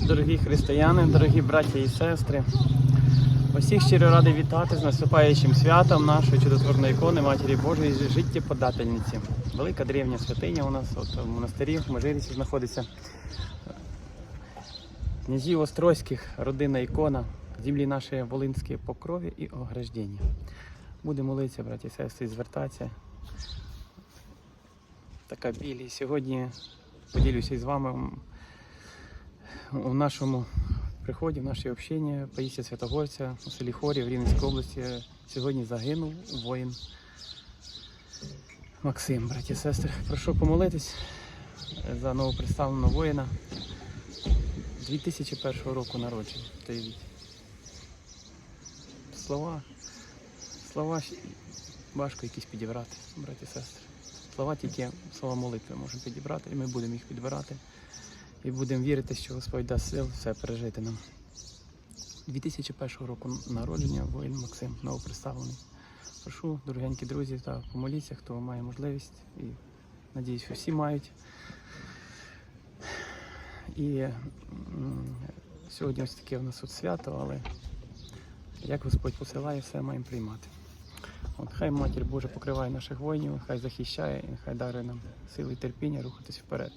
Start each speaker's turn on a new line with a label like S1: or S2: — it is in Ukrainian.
S1: Дорогі християни, дорогі браття і сестри, усіх щиро радий вітати з наступаючим святом нашої чудотворної ікони Матері Божої життєподательниці. Велика древня святиня у нас от в монастирі в Межиріці знаходиться. Князів Острозьких, родинна ікона, землі нашої Волинські по крові і ограждення. Будемо молитися, браті і сестри, і звертатися. Така біль. І сьогодні поділюся із вами у нашому приході, в нашій общині Паїсія Святогорця у селі Хорі в Рівненській області. Сьогодні загинув воїн Максим, браті і сестри. Прошу помолитись за новоприставленого воїна 2001 року народження. Уявіть. Слова, слова важко якісь підібрати, браті і сестри. Слова тільки слова молитви можемо підібрати, і ми будемо їх підбирати. І будемо вірити, що Господь дасть сил все пережити нам. 2001 року народження воїн Максим новоприставлений. Прошу, дорогенькі друзі, та помоліться, хто має можливість. І надіюсь, що всі мають. І сьогодні ось таке у нас тут свято, але як Господь посилає, все маємо приймати. От хай Матір Божа покриває наших воїнів, хай захищає і хай дарує нам сили і терпіння рухатись вперед.